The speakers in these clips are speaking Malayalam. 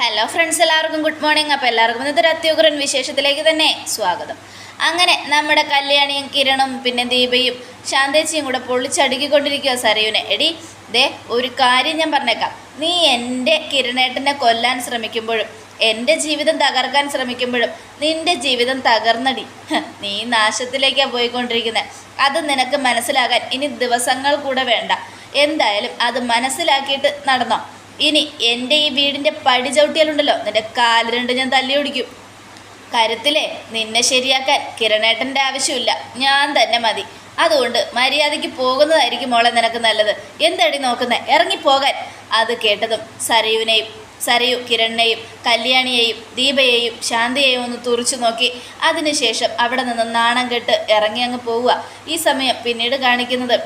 ഹലോ ഫ്രണ്ട്സ് എല്ലാവർക്കും ഗുഡ് മോർണിംഗ് അപ്പോൾ എല്ലാവർക്കും ഇന്നത്തെ അത്യുഗ്രൻ വിശേഷത്തിലേക്ക് തന്നെ സ്വാഗതം. അങ്ങനെ നമ്മുടെ കല്യാണിയും കിരണും പിന്നെ ദീപയും ശാന്തേച്ചിയും കൂടെ പൊള്ളിച്ചടുക്കിക്കൊണ്ടിരിക്കുക സരയുനെ എടി ദേ ഒരു കാര്യം ഞാൻ പറഞ്ഞേക്കാം. നീ എന്റെ കിരണേട്ടനെ കൊല്ലാൻ ശ്രമിക്കുമ്പോഴും എന്റെ ജീവിതം തകർക്കാൻ ശ്രമിക്കുമ്പോഴും നിന്റെ ജീവിതം തകർന്നടി. നീ നാശത്തിലേക്കാണ് പോയിക്കൊണ്ടിരിക്കുന്നത് അത് നിനക്ക് മനസ്സിലാകാൻ ഇനി ദിവസങ്ങൾ കൂടെ വേണ്ട. എന്തായാലും അത് മനസ്സിലാക്കിയിട്ട് നടന്നോ. ഇനി എന്റെ ഈ വീടിന്റെ പടി ചവിട്ടിയാലുണ്ടല്ലോ. നിന്റെ കാൽ രണ്ട് ഞാൻ തല്ലി ഓടിക്കും. കരുത്തിലെ നിന്നെ ശരിയാക്കാൻ കിരണേട്ടന്റെ ആവശ്യമില്ല. ഞാൻ തന്നെ മതി. അതുകൊണ്ട് മര്യാദയ്ക്ക് പോകുന്നതായിരിക്കും മോളെ നിനക്ക് നല്ലത്. എന്തടി നോക്കുന്നത് ഇറങ്ങിപ്പോകാൻ. അത് കേട്ടതും സരയുവിനെയും സരയു കിരണിനെയും കല്യാണിയെയും ദീപയെയും ശാന്തിയെയും ഒന്ന് തുറച്ചു നോക്കി. അതിനുശേഷം അവിടെ നിന്ന് നാണം കെട്ട് ഇറങ്ങി അങ്ങ് പോവുക. ഈ സമയം പിന്നീട് കാണിക്കുന്നത്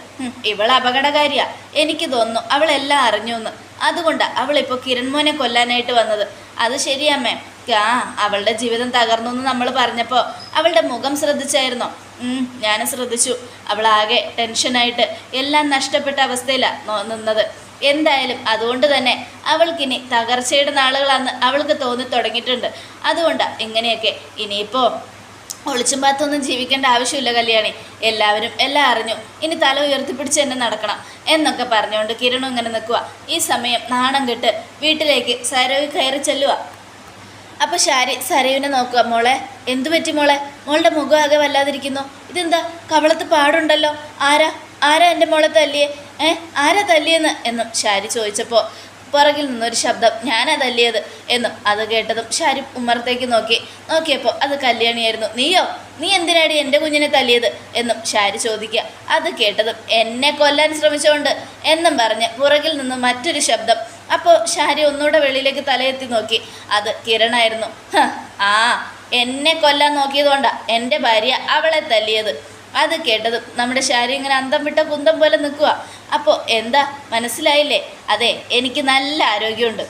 ഇവൾ അപകടകാരിയാ. എനിക്ക് തോന്നുന്നു അവളെല്ലാം അറിഞ്ഞു എന്ന്. അതുകൊണ്ടാണ് അവളിപ്പോൾ കിരൺമോനെ കൊല്ലാനായിട്ട് വന്നത്. അത് ശരിയമ്മേ ആ അവളുടെ ജീവിതം തകർന്നു എന്ന് നമ്മൾ പറഞ്ഞപ്പോൾ അവളുടെ മുഖം ശ്രദ്ധിച്ചായിരുന്നോ. ഞാൻ ശ്രദ്ധിച്ചു. അവളാകെ ടെൻഷനായിട്ട് എല്ലാം നഷ്ടപ്പെട്ട അവസ്ഥയിലാണ് നിന്നത്. എന്തായാലും അതുകൊണ്ട് തന്നെ അവൾക്കിനി തകർച്ചയുടെ നാളുകളാന്ന് അവൾക്ക് തോന്നി തുടങ്ങിയിട്ടുണ്ട്. അതുകൊണ്ടാണ് ഇങ്ങനെയൊക്കെ ഇനിയിപ്പോൾ ഒളിച്ചും പാത്തൊന്നും ജീവിക്കേണ്ട ആവശ്യമില്ല കല്യാണി. എല്ലാവരും എല്ലാം അറിഞ്ഞു. ഇനി തല ഉയർത്തിപ്പിടിച്ച് തന്നെ നടക്കണം. എന്നൊക്കെ പറഞ്ഞുകൊണ്ട് കിരണും ഇങ്ങനെ നിൽക്കുക ഈ സമയം നാണം കെട്ട് വീട്ടിലേക്ക് സരവ് കയറി ചെല്ലുക അപ്പോൾ ശാരി സരയുവിനെ നോക്കുക മോളെ. എന്തു പറ്റി മോളെ? മോളുടെ മുഖം ആകെ വല്ലാതിരിക്കുന്നു. ഇതെന്താ? കവളത്ത് പാടുണ്ടല്ലോ. ആരാ? ആരാ എന്റെ മോളെ തല്ലിയേ? ഏ? ആരാ തല്ലിയെന്ന്? എന്നും ശാരി ചോദിച്ചപ്പോൾ പുറകിൽ നിന്നൊരു ശബ്ദം ഞാനാ തല്ലിയത് എന്നും അത് കേട്ടതും ഷാരിഫ് ഉമ്മറത്തേക്ക് നോക്കി. നോക്കിയപ്പോൾ അത് കല്യാണിയായിരുന്നു. നീയോ? നീ എന്തിനാടി എന്റെ കുഞ്ഞിനെ തല്ലിയത്? എന്നും ഷാരി ചോദിക്കുക. അത് കേട്ടതും എന്നെ കൊല്ലാൻ ശ്രമിച്ചുകൊണ്ട് എന്നും പറഞ്ഞ് പുറകിൽ നിന്ന് മറ്റൊരു ശബ്ദം. അപ്പോൾ ഷാരി ഒന്നുകൂടെ വെളിയിലേക്ക് തലയെത്തി നോക്കി. അത് കിരണായിരുന്നു. ആ എന്നെ കൊല്ലാൻ നോക്കിയതുകൊണ്ടാ എന്റെ ഭാര്യ അവളെ തല്ലിയത്. അത് കേട്ടതും നമ്മുടെ ഷാരി ഇങ്ങനെ അന്തം വിട്ട കുന്തം പോലെ നിൽക്കുക അപ്പോൾ എന്താ? മനസ്സിലായില്ലേ? അതെ എനിക്ക് നല്ല ആരോഗ്യമുണ്ട്.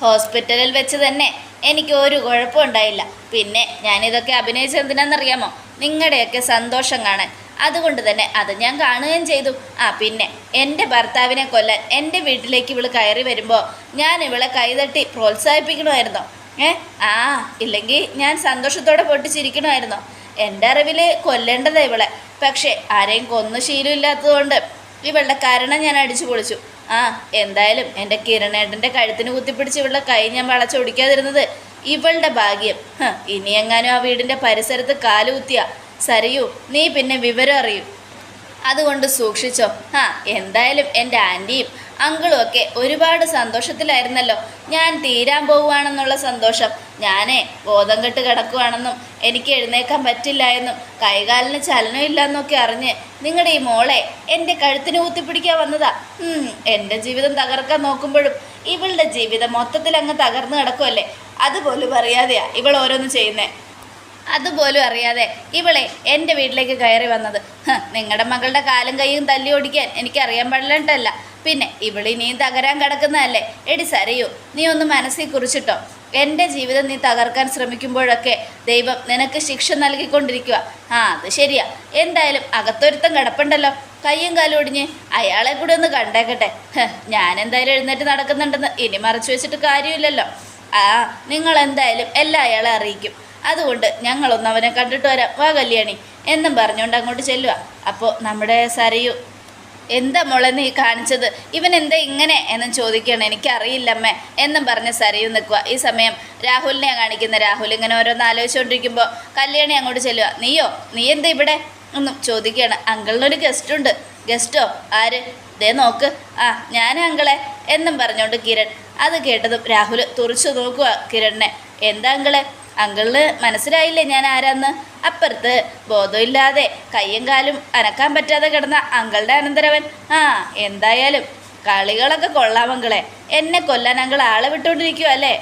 ഹോസ്പിറ്റലിൽ വെച്ച് തന്നെ എനിക്ക് ഒരു കുഴപ്പമുണ്ടായില്ല പിന്നെ ഞാനിതൊക്കെ അഭിനയിച്ചത് എന്തിനാണെന്നറിയാമോ? നിങ്ങളുടെയൊക്കെ സന്തോഷം കാണാൻ. അതുകൊണ്ട് തന്നെ അത് ഞാൻ കാണുകയും ചെയ്തു. ആ പിന്നെ എന്റെ ഭർത്താവിനെ കൊല്ലാൻ എന്റെ വീട്ടിലേക്ക് ഇവൾ കയറി വരുമ്പോൾ ഞാൻ ഇവളെ കൈതട്ടി പ്രോത്സാഹിപ്പിക്കണമായിരുന്നോ. ഏ ആ ഇല്ലെങ്കിൽ ഞാൻ സന്തോഷത്തോടെ പൊട്ടിച്ചിരിക്കണമായിരുന്നോ. എന്റെ അറിവിൽ കൊല്ലേണ്ടതാണ് ഇവളെ. പക്ഷേ ആരെയും കൊന്നു ശീലമില്ലാത്തതുകൊണ്ട് ഇവളുടെ കാരണം ഞാൻ അടിച്ചു പൊളിച്ചു. ആ എന്തായാലും എന്റെ കിരണേട്ടന്റെ കഴുത്തിന് കുത്തിപ്പിടിച്ച് ഇവളുടെ കൈ ഞാൻ വളച്ചൊടിക്കാതിരുന്നത് ഇവളുടെ ഭാഗ്യം. ഹ, ഇനി എങ്ങാനും ആ വീടിന്റെ പരിസരത്ത് കാലുകുത്തിയ സരയൂ നീ പിന്നെ വിവരം അറിയൂ. അതുകൊണ്ട് സൂക്ഷിച്ചോ. ആ എന്തായാലും എന്റെ ആന്റിയും അങ്കിളും ഒക്കെ ഒരുപാട് സന്തോഷത്തിലായിരുന്നല്ലോ. ഞാൻ തീരാൻ പോവുകയാണെന്നുള്ള സന്തോഷം. ഞാനേ ബോധം കെട്ട് കിടക്കുവാണെന്നും എനിക്ക് എഴുന്നേക്കാൻ പറ്റില്ല എന്നും കൈകാലിന് ചലനമില്ല എന്നൊക്കെ അറിഞ്ഞ് നിങ്ങളുടെ ഈ മോളെ എന്റെ കഴുത്തിന് കുത്തിപ്പിടിക്കാൻ വന്നതാ. എന്റെ ജീവിതം തകർക്കാൻ നോക്കുമ്പോഴും ഇവളുടെ ജീവിതം മൊത്തത്തിൽ അങ്ങ് തകർന്നു കിടക്കുമല്ലേ അതുപോലും അറിയാതെയാ ഇവൾ ഓരോന്ന് ചെയ്യുന്നേ. അതുപോലും അറിയാതെ ഇവളെ എന്റെ വീട്ടിലേക്ക് കയറി വന്നത്. നിങ്ങളുടെ മകളുടെ കാലും കൈയും തല്ലി ഓടിക്കാൻ എനിക്കറിയാൻ പാടില്ലട്ടല്ല പിന്നെ ഇവളിനിയും തകരാൻ കിടക്കുന്നതല്ലേ? എടി സരയു നീ ഒന്ന് മനസ്സിൽ കുറിച്ചിട്ടോ? എന്റെ ജീവിതം നീ തകർക്കാൻ ശ്രമിക്കുമ്പോഴൊക്കെ ദൈവം നിനക്ക് ശിക്ഷ നൽകിക്കൊണ്ടിരിക്കുക. ആ അത് ശരിയാ. എന്തായാലും അകത്തൊരുത്തം കിടപ്പുണ്ടല്ലോ. കയ്യും കാലും ഒടിഞ്ഞ് അയാളെ കൂടെ ഒന്ന് കണ്ടേക്കട്ടെ. ഞാൻ എന്തായാലും എഴുന്നേറ്റ് നടക്കുന്നുണ്ടെന്ന് ഇനി മറച്ചു വെച്ചിട്ട് കാര്യമില്ലല്ലോ. ആ നിങ്ങൾ എന്തായാലും എല്ലാം അയാളെ അറിയിക്കും. അതുകൊണ്ട് ഞങ്ങളൊന്ന് അവനെ കണ്ടിട്ട് വരാം. വാ കല്യാണി. എന്നും പറഞ്ഞുകൊണ്ട് അങ്ങോട്ട് ചെല്ലുക അപ്പോൾ നമ്മുടെ സരയു എന്താ മോളെ നീ കാണിച്ചത്? ഇവൻ എന്താ ഇങ്ങനെ എന്നും ചോദിക്കണം എനിക്കറിയില്ലമ്മേ. എന്നും പറഞ്ഞ് സരയു നിൽക്കുക. ഈ സമയം രാഹുലിനെയാണ് കാണിക്കുന്ന രാഹുൽ ഇങ്ങനെ ഓരോന്ന് ആലോചിച്ചുകൊണ്ടിരിക്കുമ്പോൾ കല്യാണി അങ്ങോട്ട് ചെല്ലുക. നീയോ? നീ എന്താ ഇവിടെ? ഒന്നും ചോദിക്കുകയാണ്. അങ്കിളിനൊരു ഗസ്റ്റ് ഉണ്ട്. ഗസ്റ്റോ ആര്? ദേ നോക്ക്. ആ ഞാൻ അങ്കിളെ. എന്നും പറഞ്ഞുകൊണ്ട് കിരൺ. അത് കേട്ടതും രാഹുൽ തുറച്ചു നോക്കുക കിരണിനെ. എന്താ അങ്കിളെ? അങ്കിളിന് മനസ്സിലായില്ലേ ഞാൻ ആരാന്ന്? അപ്പുറത്ത് ബോധമില്ലാതെ കയ്യും കാലും അനക്കാൻ പറ്റാതെ കിടന്ന അങ്കിളുടെ അനന്തരവൻ. ആ എന്തായാലും കളികളൊക്കെ കൊള്ളാം എന്നെ കൊല്ലാൻ അങ്കിൾ ആളെ വിട്ടുകൊണ്ടിരിക്കുക അല്ലേ?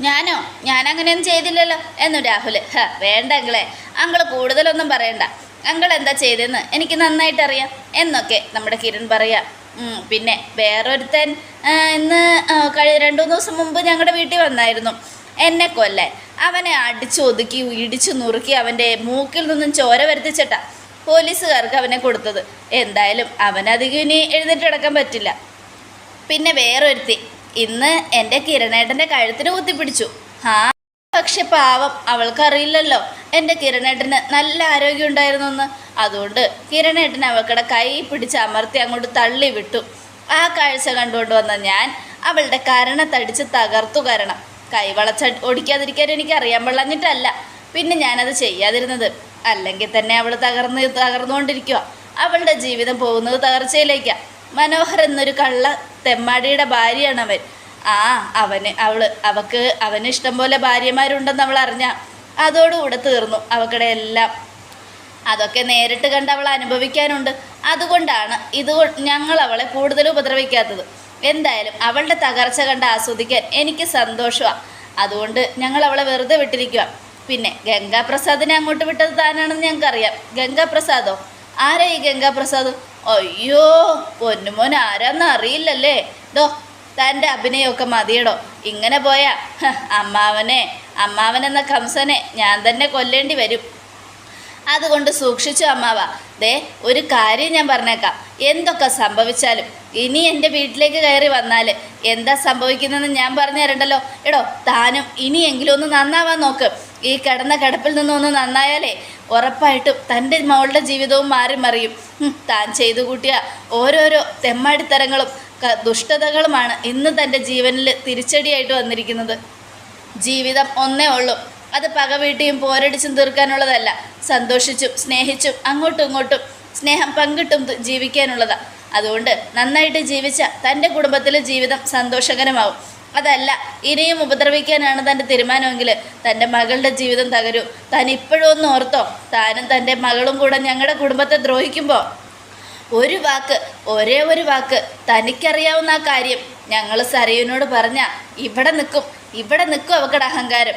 ഞാനോ? ഞാൻ അങ്ങനെയൊന്നും ചെയ്തില്ലല്ലോ. എന്നു രാഹുൽ ഹ വേണ്ട അങ്കിളെ. അങ്കിൾ കൂടുതലൊന്നും പറയണ്ട. അങ്കിൾ എന്താ ചെയ്തതെന്ന് എനിക്ക് നന്നായിട്ട് അറിയാം എന്നൊക്കെ നമ്മുടെ കിരൺ പറയാം. പിന്നെ വേറൊരുത്തൻ ഇന്ന് കഴി രണ്ടു മൂന്ന് ദിവസം മുമ്പ് ഞങ്ങളുടെ വീട്ടിൽ വന്നായിരുന്നു. എന്നെ കൊല്ലാൻ അവനെ അടിച്ചു ഒതുക്കി ഇടിച്ചു നുറുക്കി അവന്റെ മൂക്കിൽ നിന്നും ചോര വരുത്തിച്ചിട്ടാ പോലീസുകാർക്ക് അവനെ കൊടുത്തത്. എന്തായാലും അവനധികം ഇനി എഴുന്നേറ്റ് കിടക്കാൻ പറ്റില്ല. പിന്നെ വേറൊരുത്തി. ഇന്ന് എന്റെ കിരണേട്ടന്റെ കഴുത്തിന് കുത്തിപ്പിടിച്ചു. ആ പക്ഷെ പാവം അവൾക്കറിയില്ലല്ലോ. എന്റെ കിരണേട്ടന് നല്ല ആരോഗ്യം ഉണ്ടായിരുന്നു എന്ന് അതുകൊണ്ട് കിരണേട്ടൻ അവൾക്കടെ കൈ പിടിച്ച് അമർത്തി അങ്ങോട്ട് തള്ളി വിട്ടു. ആ കാഴ്ച കണ്ടുകൊണ്ട് വന്ന ഞാൻ അവളുടെ കരണത്തടിച്ച് തകർത്തു കരണം. കൈ വളച്ച ഓടിക്കാതിരിക്കാൻ എനിക്ക് അറിയാൻ പള്ളഞ്ഞിട്ടല്ല പിന്നെ ഞാനത് ചെയ്യാതിരുന്നത്. അല്ലെങ്കിൽ തന്നെ അവൾ തകർന്ന് തകർന്നുകൊണ്ടിരിക്കുക. അവളുടെ ജീവിതം പോകുന്നത് തകർച്ചയിലേക്കാണ് മനോഹർ എന്നൊരു കള്ള തെമ്മാടിയുടെ ഭാര്യയാണ് അവൻ ആ അവന് അവൾ അവക്ക് അവന് ഇഷ്ടം പോലെ ഭാര്യമാരുണ്ടെന്ന് അവൾ അറിഞ്ഞ. അതോടുകൂടെ തീർന്നു അവക്കടെ എല്ലാം. അതൊക്കെ നേരിട്ട് കണ്ട് അവൾ അനുഭവിക്കാനുണ്ട്. അതുകൊണ്ടാണ് ഇത് ഞങ്ങൾ അവളെ കൂടുതൽ ഉപദ്രവിക്കാത്തത്. എന്തായാലും അവളുടെ തകർച്ച കണ്ട് ആസ്വദിക്കാൻ എനിക്ക് സന്തോഷമാണ് അതുകൊണ്ട് ഞങ്ങൾ അവളെ വെറുതെ വിട്ടിരിക്കുക പിന്നെ ഗംഗാപ്രസാദിനെ അങ്ങോട്ട് വിട്ടത് താനാണെന്ന് ഞങ്ങൾക്കറിയാം. ഗംഗാപ്രസാദോ? ആരാ ഈ ഗംഗാപ്രസാദ്? അയ്യോ പൊന്നുമോൻ ആരാന്ന് അറിയില്ലല്ലേ. ഡോ തന്റെ അഭിനയമൊക്കെ മതിയടോ. ഇങ്ങനെ പോയാ അമ്മാവനെ അമ്മാവനെന്ന കംസനെ ഞാൻ തന്നെ കൊല്ലേണ്ടി വരും. അതുകൊണ്ട് സൂക്ഷിച്ചു അമ്മാവ. ദേ ഒരു കാര്യം ഞാൻ പറഞ്ഞേക്കാം. എന്തൊക്കെ സംഭവിച്ചാലും ഇനി എന്റെ വീട്ടിലേക്ക് കയറി വന്നാൽ എന്താ സംഭവിക്കുന്നതെന്ന് ഞാൻ പറഞ്ഞു തരണ്ടല്ലോ. എടോ താനും ഇനിയെങ്കിലും ഒന്ന് നന്നാവാൻ നോക്ക്. ഈ കിടന്ന കിടപ്പിൽ നിന്നൊന്ന് നന്നായാലേ ഉറപ്പായിട്ടും തന്റെ മോളുടെ ജീവിതവും മാറി മറിയും. താൻ ചെയ്തു കൂട്ടിയ ഓരോരോ തെമ്മാടിത്തരങ്ങളും ദുഷ്ടതകളുമാണ് ഇന്ന് തന്റെ ജീവനിൽ തിരിച്ചടിയായിട്ട് വന്നിരിക്കുന്നത്. ജീവിതം ഒന്നേ ഉള്ളൂ. അത് പക വീട്ടിയും പോരടിച്ചും തീർക്കാനുള്ളതല്ല. സന്തോഷിച്ചും സ്നേഹിച്ചും അങ്ങോട്ടും ഇങ്ങോട്ടും സ്നേഹം പങ്കിട്ടും ജീവിക്കാനുള്ളതാ. അതുകൊണ്ട് നന്നായിട്ട് ജീവിച്ച തന്റെ കുടുംബത്തിലെ ജീവിതം സന്തോഷകരമാവും. അതല്ല ഇനിയും ഉപദ്രവിക്കാനാണ് തന്റെ തീരുമാനമെങ്കിൽ തന്റെ മകളുടെ ജീവിതം തകരൂ. താൻ ഇപ്പോഴും ഒന്ന് ഓർത്തോ താനും തന്റെ മകളും കൂടെ ഞങ്ങളുടെ കുടുംബത്തെ ദ്രോഹിക്കുമ്പോൾ ഒരു വാക്ക് ഒരേ ഒരു വാക്ക് തനിക്കറിയാവുന്ന ആ കാര്യം ഞങ്ങൾ സരയുവിനോട് പറഞ്ഞ ഇവിടെ നിൽക്കും ഇവിടെ നിൽക്കും അവക്കടെ അഹങ്കാരം.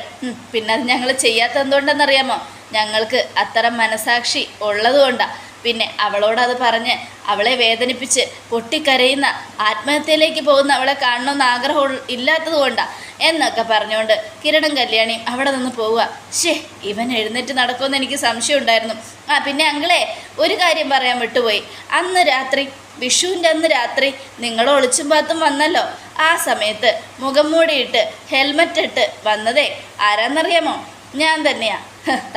പിന്നെ അത് ഞങ്ങൾ ചെയ്യാത്ത എന്തുകൊണ്ടെന്നറിയാമോ? ഞങ്ങൾക്ക് അത്തരം മനസാക്ഷി ഉള്ളതുകൊണ്ടാണ് പിന്നെ അവളോടത് പറഞ്ഞ് അവളെ വേദനിപ്പിച്ച് പൊട്ടിക്കരയുന്ന ആത്മഹത്യയിലേക്ക് പോകുന്ന അവളെ കാണണമെന്ന് ആഗ്രഹം ഇല്ലാത്തത് കൊണ്ടാണ് എന്നൊക്കെ പറഞ്ഞുകൊണ്ട് കിരണം കല്യാണിയും അവിടെ നിന്ന് പോവുക. ഷേ ഇവൻ എഴുന്നേറ്റ് നടക്കുമെന്ന് എനിക്ക് സംശയം ഉണ്ടായിരുന്നു ആ പിന്നെ അങ്കിളെ ഒരു കാര്യം പറയാൻ വിട്ടുപോയി. അന്ന് രാത്രി വിഷുവിന്റെ അന്ന് രാത്രി നിങ്ങൾ ഒളിച്ചും പാത്തും വന്നല്ലോ. ആ സമയത്ത് മുഖം മൂടിയിട്ട് ഹെൽമറ്റ് ഇട്ട് വന്നതേ ആരാന്നറിയാമോ? ഞാൻ തന്നെയാ.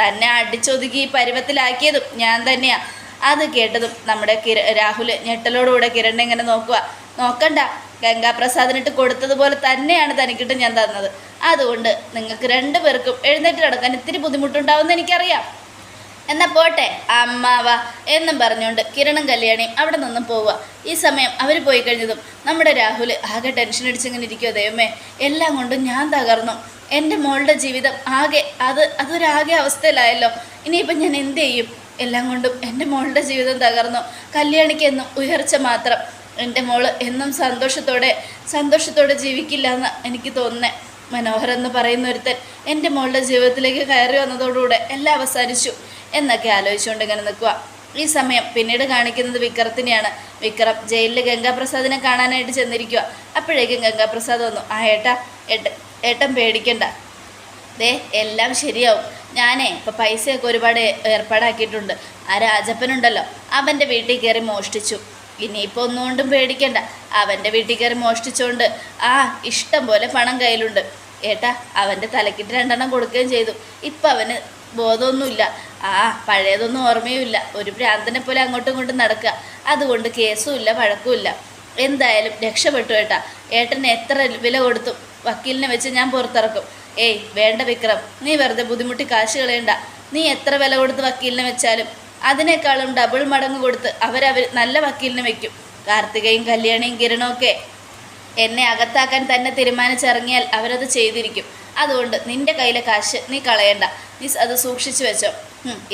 തന്നെ അടിച്ചൊതുക്കി പരുവത്തിലാക്കിയതും ഞാൻ തന്നെയാ. അത് കേട്ടതും നമ്മുടെ കിര രാഹുൽ ഞെട്ടലോടുകൂടെ കിരൺ എങ്ങനെ നോക്കുക നോക്കണ്ട ഗംഗാപ്രസാദിനിട്ട് കൊടുത്തതുപോലെ തന്നെയാണ് തനിക്കിട്ട് ഞാൻ തന്നത്. അതുകൊണ്ട് നിങ്ങൾക്ക് രണ്ടു പേർക്കും എഴുന്നേറ്റ് നടക്കാൻ ഇത്തിരി ബുദ്ധിമുട്ടുണ്ടാവുമെന്ന് എനിക്കറിയാം. എന്നാ പോട്ടെ അമ്മാവ എന്നും പറഞ്ഞുകൊണ്ട് കിരണും കല്യാണി അവിടെ നിന്നും പോവുക. ഈ സമയം അവർ പോയി കഴിഞ്ഞതും നമ്മുടെ രാഹുൽ ആകെ ടെൻഷൻ അടിച്ചിങ്ങനെ ഇരിക്കുമോ ദൈവമേ. എല്ലാം കൊണ്ടും ഞാൻ തകർന്നു. എന്റെ മോളുടെ ജീവിതം ആകെ അത് അതൊരാകെ അവസ്ഥയിലായല്ലോ. ഇനിയിപ്പം ഞാൻ എന്ത് ചെയ്യും? എല്ലാം കൊണ്ടും എന്റെ മോളുടെ ജീവിതം തകർന്നു. കല്യാണിക്ക് എന്നും ഉയർച്ച മാത്രം. എന്റെ മോൾ എന്നും സന്തോഷത്തോടെ സന്തോഷത്തോടെ ജീവിക്കില്ല എന്ന് എനിക്ക് തോന്നുന്നേ. മനോഹർ എന്ന് പറയുന്ന ഒരുത്തൻ എന്റെ മോളുടെ ജീവിതത്തിലേക്ക് കയറി വന്നതോടുകൂടെ എല്ലാം അവസാനിച്ചു. എന്നൊക്കെ ആലോചിച്ചുകൊണ്ട് ഇങ്ങനെ നിൽക്കുക ഈ സമയം പിന്നീട് കാണിക്കുന്നത് വിക്രത്തിനെയാണ്. വിക്രം ജയിലിൽ ഗംഗാപ്രസാദിനെ കാണാനായിട്ട് ചെന്നിരിക്കുക അപ്പോഴേക്കും ഗംഗാപ്രസാദ് വന്നു. ആ ഏട്ടാ ഏട്ട ഏട്ടൻ പേടിക്കണ്ട. ദേ എല്ലാം ശരിയാവും. ഞാനേ ഇപ്പം പൈസയൊക്കെ ഒരുപാട് ഏർപ്പാടാക്കിയിട്ടുണ്ട്. ആ രാജപ്പനുണ്ടല്ലോ അവന്റെ വീട്ടിൽ കയറി മോഷ്ടിച്ചു. ഇനിയിപ്പോൾ ഒന്നുകൊണ്ടും പേടിക്കണ്ട. അവന്റെ വീട്ടിൽ കയറി മോഷ്ടിച്ചുകൊണ്ട് ആ ഇഷ്ടം പോലെ പണം കയ്യിലുണ്ട്. ഏട്ടാ അവന്റെ തലക്കിട്ട് രണ്ടെണ്ണം കൊടുക്കുകയും ചെയ്തു. ഇപ്പം അവന് ബോധമൊന്നുമില്ല. ആ പഴയതൊന്നും ഓർമ്മയുമില്ല. ഒരു പ്രാന്തനെ പോലെ അങ്ങോട്ടും ഇങ്ങോട്ടും നടക്കുക. അതുകൊണ്ട് കേസുമില്ല വഴക്കുമില്ല. എന്തായാലും രക്ഷപ്പെട്ടു ഏട്ടാ. ഏട്ടന് എത്ര വില കൊടുത്തു വക്കീലിനെ വെച്ച് ഞാൻ പുറത്തിറക്കും. ഏയ് വേണ്ട വിക്രം. നീ വെറുതെ ബുദ്ധിമുട്ടി കാശ് കളയണ്ട. നീ എത്ര വില കൊടുത്ത് വക്കീലിനെ വെച്ചാലും അതിനേക്കാളും ഡബിൾ മടങ്ങ് കൊടുത്ത് അവരവർ നല്ല വക്കീലിനെ വെക്കും. കാർത്തികയും കല്യാണിയും കിരണവും ഒക്കെ എന്നെ അകത്താക്കാൻ തന്നെ തീരുമാനിച്ചിറങ്ങിയാൽ അവരത് ചെയ്തിരിക്കും. അതുകൊണ്ട് നിന്റെ കയ്യിലെ കാശ് നീ കളയണ്ട. നീ അത് സൂക്ഷിച്ചു വെച്ചോ.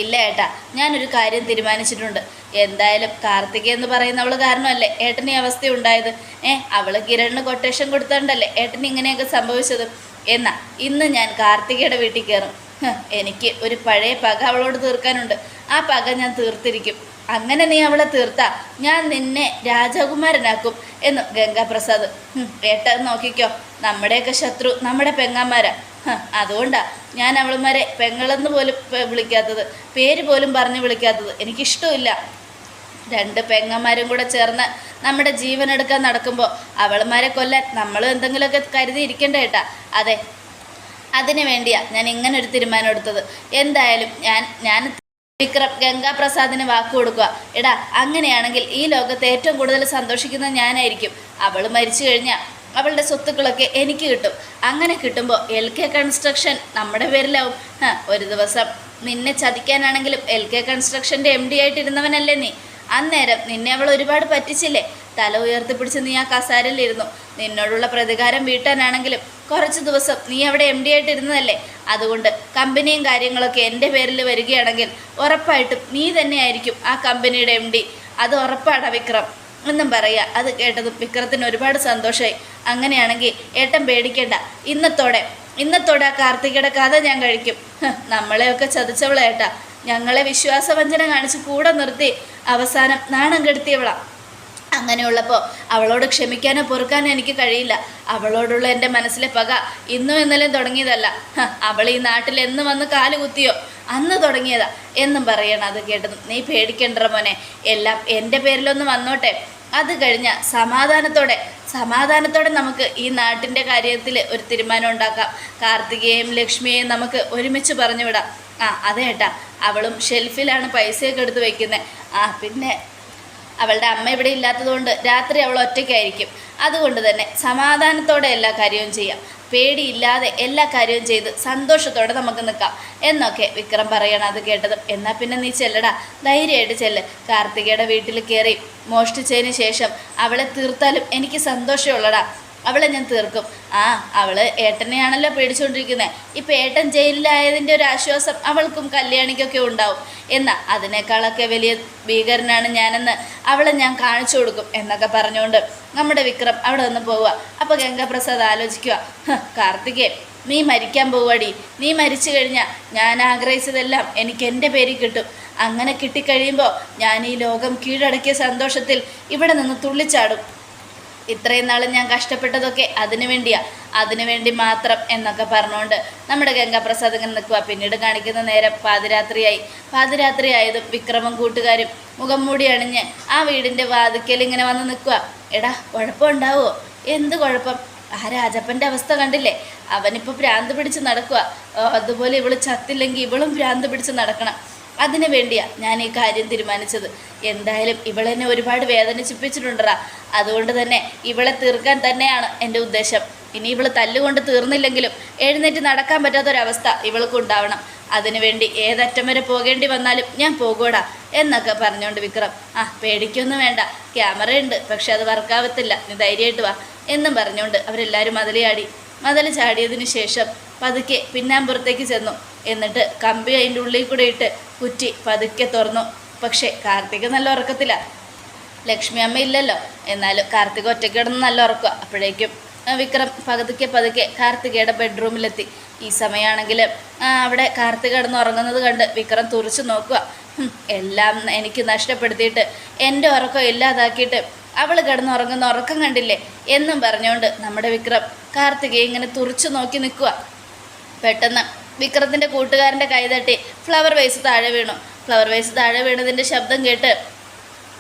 ഇല്ല ഏട്ടാ ഞാനൊരു കാര്യം തീരുമാനിച്ചിട്ടുണ്ട്. എന്തായാലും കാർത്തിക എന്ന് പറയുന്നവൾ കാരണമല്ലേ ഏട്ടന് ഈ അവസ്ഥ ഉണ്ടായത്? ഏ അവൾ കിരണിന് കൊട്ടേഷൻ കൊടുത്തോണ്ടല്ലേ ഏട്ടന് ഇങ്ങനെയൊക്കെ സംഭവിച്ചത്? എന്നാ ഇന്ന് ഞാൻ കാർത്തികയുടെ വീട്ടിൽ കയറും. എനിക്ക് ഒരു പഴയ പക അവളോട് തീർക്കാനുണ്ട്. ആ പക ഞാൻ തീർത്തിരിക്കും. അങ്ങനെ നീ അവളെ തീർത്ത. ഞാൻ നിന്നെ രാജകുമാരനാക്കും എന്ന് ഗംഗാപ്രസാദ്. ഏട്ട നോക്കിക്കോ. നമ്മുടെയൊക്കെ ശത്രു നമ്മുടെ പെങ്ങന്മാരാ. അതുകൊണ്ടാ ഞാൻ അവളുമാരെ പെങ്ങളെന്ന് പോലും വിളിക്കാത്തത്. പേര് പോലും പറഞ്ഞ് വിളിക്കാത്തത്. എനിക്കിഷ്ടമില്ല. രണ്ട് പെങ്ങന്മാരും കൂടെ ചേർന്ന് നമ്മുടെ ജീവൻ എടുക്കാൻ നടക്കുമ്പോൾ അവളുമാരെ കൊല്ലാൻ നമ്മൾ എന്തെങ്കിലുമൊക്കെ കരുതി ഇരിക്കണ്ട ഏട്ടാ. അതെ. അതിനു വേണ്ടിയാ ഞാൻ ഇങ്ങനെ ഒരു തീരുമാനം എടുത്തത്. എന്തായാലും ഞാൻ ഞാൻ വിക്രം ഗംഗാപ്രസാദിന് വാക്കുകൊടുക്കുക എടാ അങ്ങനെയാണെങ്കിൽ ഈ ലോകത്ത് ഏറ്റവും കൂടുതൽ സന്തോഷിക്കുന്നത് ഞാനായിരിക്കും. അവൾ മരിച്ചു കഴിഞ്ഞാൽ അവളുടെ സ്വത്തുക്കളൊക്കെ എനിക്ക് കിട്ടും. അങ്ങനെ കിട്ടുമ്പോൾ എൽ കെ കൺസ്ട്രക്ഷൻ നമ്മുടെ പേരിലാവും. ഒരു ദിവസം നിന്നെ ചതിക്കാനാണെങ്കിലും എൽ കെ കൺസ്ട്രക്ഷന്റെ എം ഡി ആയിട്ടിരുന്നവനല്ലേ നീ? അന്നേരം നിന്നെ അവൾ ഒരുപാട് പറ്റിച്ചില്ലേ? തല ഉയർത്തിപ്പിടിച്ച് നീ ആ കസാരയിലിരുന്നു. നിന്നോടുള്ള പ്രതികാരം വീട്ടാനാണെങ്കിലും കുറച്ച് ദിവസം നീ അവിടെ എം ഡി ആയിട്ടിരുന്നതല്ലേ? അതുകൊണ്ട് കമ്പനിയും കാര്യങ്ങളൊക്കെ എന്റെ പേരിൽ വരികയാണെങ്കിൽ ഉറപ്പായിട്ടും നീ തന്നെയായിരിക്കും ആ കമ്പനിയുടെ എം ഡി അത് ഉറപ്പാണ് വിക്രം. എന്നും പറയുക. അത് കേട്ടതും വിക്രത്തിന് ഒരുപാട് സന്തോഷമായി. അങ്ങനെയാണെങ്കിൽ ഏട്ടൻ പേടിക്കേണ്ട. ഇന്നത്തോടെ ഇന്നത്തോടെ ആ കാർത്തികയുടെ കഥ ഞാൻ കഴിക്കും. നമ്മളെയൊക്കെ ചതിച്ചവളേട്ടാ ഞങ്ങളെ വിശ്വാസവഞ്ചന കാണിച്ച് കൂടെ നിർത്തി അവസാനം നാണം കെടുത്തിയവളാ. അങ്ങനെയുള്ളപ്പോൾ അവളോട് ക്ഷമിക്കാനോ പൊറുക്കാനോ എനിക്ക് കഴിയില്ല. അവളോടുള്ള എന്റെ മനസ്സിലെ പക ഇന്നും ഇന്നലെയും തുടങ്ങിയതല്ല. അവൾ ഈ നാട്ടിൽ എന്ന് വന്ന് കാൽ കുത്തിയോ? അന്ന് തുടങ്ങിയതാ. എന്നും പറയണം അത് കേട്ടതും. നീ പേടിക്കണ്ട മോനെ. എല്ലാം എന്റെ പേരിലൊന്ന് വന്നോട്ടെ. അത് കഴിഞ്ഞ സമാധാനത്തോടെ സമാധാനത്തോടെ നമുക്ക് ഈ നാട്ടിന്റെ കാര്യത്തിൽ ഒരു തീരുമാനം ഉണ്ടാക്കാം. കാർത്തികയെയും ലക്ഷ്മിയെയും നമുക്ക് ഒരുമിച്ച് പറഞ്ഞു വിടാം ആ അതേട്ടാ അവളും ഷെൽഫിലാണ് പൈസയൊക്കെ എടുത്ത് വയ്ക്കുന്നത് ആ പിന്നെ അവളുടെ അമ്മ ഇവിടെ ഇല്ലാത്തതുകൊണ്ട് രാത്രി അവൾ ഒറ്റയ്ക്കായിരിക്കും. അതുകൊണ്ട് തന്നെ സമാധാനത്തോടെ എല്ലാ കാര്യവും ചെയ്യാം. പേടിയില്ലാതെ എല്ലാ കാര്യവും ചെയ്ത് സന്തോഷത്തോടെ നമുക്ക് നിൽക്കാം. എന്നൊക്കെ വിക്രം പറയണം അത് കേട്ടതും. എന്നാൽ പിന്നെ നീ ചെല്ലടാ. ധൈര്യമായിട്ട് ചെല്ല്. കാർത്തികയുടെ വീട്ടിൽ കയറി മോഷ്ടിച്ചതിന് ശേഷം അവളെ തീർത്താലും എനിക്ക് സന്തോഷമുള്ളടാ. അവളെ ഞാൻ തീർക്കും. ആ അവൾ ഏട്ടനെയാണല്ലോ പേടിച്ചുകൊണ്ടിരിക്കുന്നത് ഇപ്പം ഏട്ടൻ ജയിലിലായതിന്റെ ഒരു ആശ്വാസം അവൾക്കും കല്യാണിക്കൊക്കെ ഉണ്ടാവും. എന്നാൽ അതിനേക്കാളൊക്കെ വലിയ ഭീകരനാണ് ഞാനെന്ന് അവളെ ഞാൻ കാണിച്ചു കൊടുക്കും എന്നൊക്കെ പറഞ്ഞുകൊണ്ട് നമ്മുടെ വിക്രം അവിടെ നിന്ന് പോവുക. അപ്പോൾ ഗംഗാപ്രസാദ് ആലോചിക്കുക കാർത്തികേ നീ മരിക്കാൻ പോവാടി നീ മരിച്ചു കഴിഞ്ഞാൽ ഞാൻ ആഗ്രഹിച്ചതെല്ലാം എനിക്ക് എന്റെ പേരിൽ കിട്ടും. അങ്ങനെ കിട്ടിക്കഴിയുമ്പോൾ ഞാൻ ഈ ലോകം കീഴടക്കിയ സന്തോഷത്തിൽ ഇവിടെ നിന്ന് തുള്ളിച്ചാടും. ഇത്രയും നാളും ഞാൻ കഷ്ടപ്പെട്ടതൊക്കെ അതിനു വേണ്ടിയാ. അതിനു വേണ്ടി മാത്രം എന്നൊക്കെ പറഞ്ഞുകൊണ്ട് നമ്മുടെ ഗംഗാപ്രസാദ് ഇങ്ങനെ നിൽക്കുക പിന്നീട് കാണിക്കുന്ന നേരം പാതിരാത്രിയായി. പാതിരാത്രി ആയതും വിക്രമം കൂട്ടുകാരും മുഖം മൂടി അണിഞ്ഞ് ആ വീടിന്റെ വാതിക്കൽ ഇങ്ങനെ വന്ന് നിൽക്കുക എടാ കുഴപ്പമുണ്ടാവുമോ എന്ത് കുഴപ്പം? ആ രാജപ്പന്റെ അവസ്ഥ കണ്ടില്ലേ? അവനിപ്പോൾ ഭ്രാന്ത് പിടിച്ച് നടക്കുക അതുപോലെ ഇവൾ ചത്തില്ലെങ്കിൽ ഇവളും ഭ്രാന്ത് പിടിച്ച് നടക്കണം. അതിനു വേണ്ടിയാ ഞാൻ ഈ കാര്യം തീരുമാനിച്ചത്. എന്തായാലും ഇവളെന്നെ ഒരുപാട് വേദനിച്ചിപ്പിച്ചിട്ടുണ്ടറാ അതുകൊണ്ട് തന്നെ ഇവളെ തീർക്കാൻ തന്നെയാണ് എന്റെ ഉദ്ദേശം. ഇനി ഇവൾ തല്ലുകൊണ്ട് തീർന്നില്ലെങ്കിലും എഴുന്നേറ്റ് നടക്കാൻ പറ്റാത്തൊരവസ്ഥ ഇവൾക്ക് ഉണ്ടാവണം. അതിനുവേണ്ടി ഏതറ്റം വരെ പോകേണ്ടി വന്നാലും ഞാൻ പോകൂടാ എന്നൊക്കെ പറഞ്ഞുകൊണ്ട് വിക്രം ആ പേടിക്കൊന്നും വേണ്ട. ക്യാമറ ഉണ്ട് പക്ഷെ അത് വർക്കാവത്തില്ല. നീ ധൈര്യമായിട്ട് വാ. എന്നും പറഞ്ഞുകൊണ്ട് അവരെല്ലാവരും മതിലയാടി മതിൽ ചാടിയതിനു ശേഷം പതുക്കെ പിന്നാമ്പുറത്തേക്ക് ചെന്നു. എന്നിട്ട് കമ്പി അതിന്റെ ഉള്ളിൽ കൂടെ ഇട്ട് കുറ്റി പതുക്കെ തുറന്നു. പക്ഷേ കാർത്തിക നല്ല ഉറക്കത്തില്ല ലക്ഷ്മി അമ്മ ഇല്ലല്ലോ. എന്നാലും കാർത്തിക ഒറ്റയ്ക്ക് കിടന്ന് നല്ല ഉറക്കുക അപ്പോഴേക്കും വിക്രം പതുക്കെ പതുക്കെ കാർത്തികയുടെ ബെഡ്റൂമിലെത്തി. ഈ സമയമാണെങ്കിൽ അവിടെ കാർത്തിക കിടന്ന് ഉറങ്ങുന്നത് കണ്ട് വിക്രം തുറച്ചു നോക്കുക എല്ലാം എനിക്ക് നഷ്ടപ്പെടുത്തിയിട്ട് എന്റെ ഉറക്കം ഇല്ലാതാക്കിയിട്ട് അവൾ കിടന്ന് ഉറങ്ങുന്ന ഉറക്കം കണ്ടില്ലേ? എന്നും പറഞ്ഞുകൊണ്ട് നമ്മുടെ വിക്രം കാർത്തികയെ ഇങ്ങനെ തുറച്ചു നോക്കി നിൽക്കുക പെട്ടെന്ന് വിക്രത്തിന്റെ കൂട്ടുകാരന്റെ കൈതട്ടി ഫ്ലവർ വേസ് താഴെ വീണു. ഫ്ലവർ വേസ് താഴെ വീണതിന്റെ ശബ്ദം കേട്ട്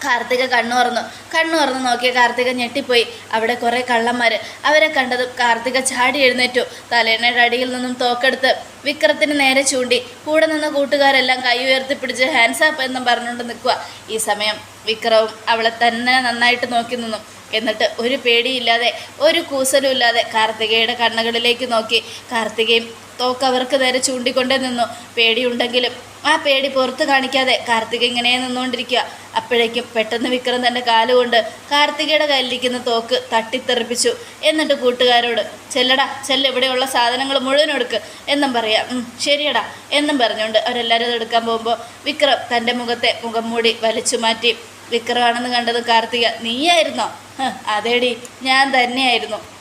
കാർത്തിക കണ്ണു തുറന്നു. കണ്ണു തുറന്ന് നോക്കിയ കാർത്തിക ഞെട്ടിപ്പോയി. അവിടെ കുറേ കള്ളന്മാർ അവരെ കണ്ടതും കാർത്തിക ചാടി എഴുന്നേറ്റു. തലേണയുടെ അടിയിൽ നിന്നും തോക്കെടുത്ത് വിക്രത്തിന് നേരെ ചൂണ്ടി. കൂടെ നിന്ന കൂട്ടുകാരെല്ലാം കൈ ഉയർത്തിപ്പിടിച്ച് ഹാൻഡ്സ് അപ്പ് എന്നും പറഞ്ഞുകൊണ്ട് നിൽക്കുക ഈ സമയം വിക്രവും അവളെ തന്നെ നന്നായിട്ട് നോക്കി നിന്നു. എന്നിട്ട് ഒരു പേടിയില്ലാതെ ഒരു കൂസലും ഇല്ലാതെ കാർത്തികയുടെ കണ്ണുകളിലേക്ക് നോക്കി. കാർത്തികയും തോക്ക് അവർക്ക് നേരെ ചൂണ്ടിക്കൊണ്ടേ നിന്നു. പേടിയുണ്ടെങ്കിലും ആ പേടി പുറത്ത് കാണിക്കാതെ കാർത്തിക ഇങ്ങനെ നിന്നുകൊണ്ടിരിക്കുക. അപ്പോഴേക്കും പെട്ടെന്ന് വിക്രം തന്റെ കാലുകൊണ്ട് കാർത്തികയുടെ കയ്യിലിരിക്കുന്ന തോക്ക് തട്ടിത്തെറിപ്പിച്ചു. എന്നിട്ട് കൂട്ടുകാരോട് ചെല്ലടാ ചെല്ല ഇവിടെയുള്ള സാധനങ്ങൾ മുഴുവൻ എടുക്ക്. എന്നും പറയാം "ഉം, ശരിയടാ എന്നും പറഞ്ഞുകൊണ്ട് അവരെല്ലാവരും അത് എടുക്കാൻ പോകുമ്പോൾ വിക്രം തന്റെ മുഖത്തെ മുഖം മൂടി വലിച്ചു മാറ്റി. വിക്രമാണെന്ന് കണ്ടത് കാർത്തിക നീയായിരുന്നോ? "ഹ്, അതേടി ഞാൻ തന്നെയായിരുന്നു.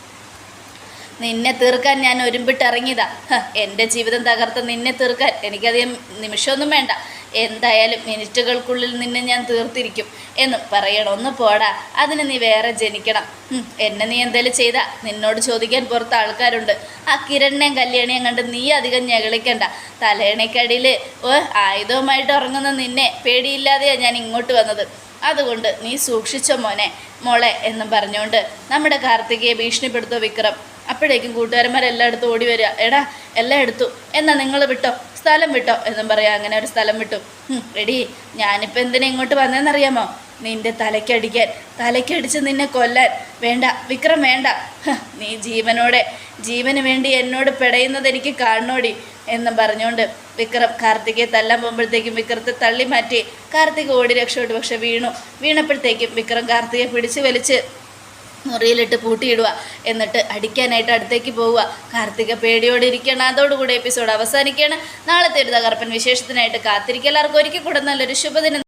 നിന്നെ തീർക്കാൻ ഞാൻ ഒരുമ്പിട്ട് ഇറങ്ങിയതാ എന്റെ ജീവിതം തകർത്ത് നിന്നെ തീർക്കാൻ എനിക്കധികം നിമിഷമൊന്നും വേണ്ട. എന്തായാലും മിനിറ്റുകൾക്കുള്ളിൽ നിന്നെ ഞാൻ തീർത്തിരിക്കും എന്ന് പറയണം. ഒന്ന് പോടാ അതിന് നീ വേറെ ജനിക്കണം. എന്നെ നീ എന്തേലും ചെയ്താ? നിന്നോട് ചോദിക്കാൻ പുറത്ത് ആൾക്കാരുണ്ട്. ആ കിരണ്ണയും കല്യാണിയും കണ്ട് നീ അധികം ഞകളിക്കണ്ട. ഓ ആയുധവുമായിട്ട് ഉറങ്ങുന്ന നിന്നെ പേടിയില്ലാതെയാണ് ഞാൻ ഇങ്ങോട്ട് വന്നത്. അതുകൊണ്ട് നീ സൂക്ഷിച്ച മോനെ മോളെ എന്നും പറഞ്ഞുകൊണ്ട് നമ്മുടെ കാർത്തികയെ ഭീഷണിപ്പെടുത്തോ വിക്രം. അപ്പോഴേക്കും കൂട്ടുകാരന്മാരെല്ലായിടത്തും ഓടി വരിക. എടാ എല്ലാം എടുത്തു. എന്നാ നിങ്ങൾ വിട്ടോ? സ്ഥലം വിട്ടോ? എന്നും പറയാം. അങ്ങനെ ഒരു സ്ഥലം വിട്ടു. എടീ ഞാനിപ്പോൾ എന്തിനാ ഇങ്ങോട്ട് വന്നതെന്നറിയാമോ നിന്റെ തലയ്ക്കടിക്കാൻ തലയ്ക്കടിച്ച് നിന്നെ കൊല്ലാൻ. വേണ്ട വിക്രം വേണ്ട. നീ ജീവനോടെ ജീവന് വേണ്ടി എന്നോട് പിടയുന്നത് എനിക്ക് കാണണോടി? എന്നും പറഞ്ഞുകൊണ്ട് വിക്രം കാർത്തികയെ തല്ലാൻ പോകുമ്പോഴത്തേക്കും വിക്രത്തെ തള്ളി മാറ്റി കാർത്തിക ഓടി രക്ഷപ്പെട്ടു. പക്ഷെ വീണു. വീണപ്പോഴത്തേക്കും വിക്രം കാർത്തികയെ പിടിച്ച് വലിച്ച് മുറിയിലിട്ട് പൂട്ടിയിടുക. എന്നിട്ട് അടിക്കാനായിട്ട് അടുത്തേക്ക് പോവുക. കാർത്തിക പേടിയോടെ ഇരിക്കണം അതോടുകൂടി എപ്പിസോഡ് അവസാനിക്കുകയാണ്. നാളത്തെ ഒരു തകർപ്പൻ വിശേഷത്തിനായിട്ട് കാത്തിരിക്കുക. എല്ലാവർക്കും ഒരിക്കൽ കൂടെ നല്ലൊരു ശുഭദിനം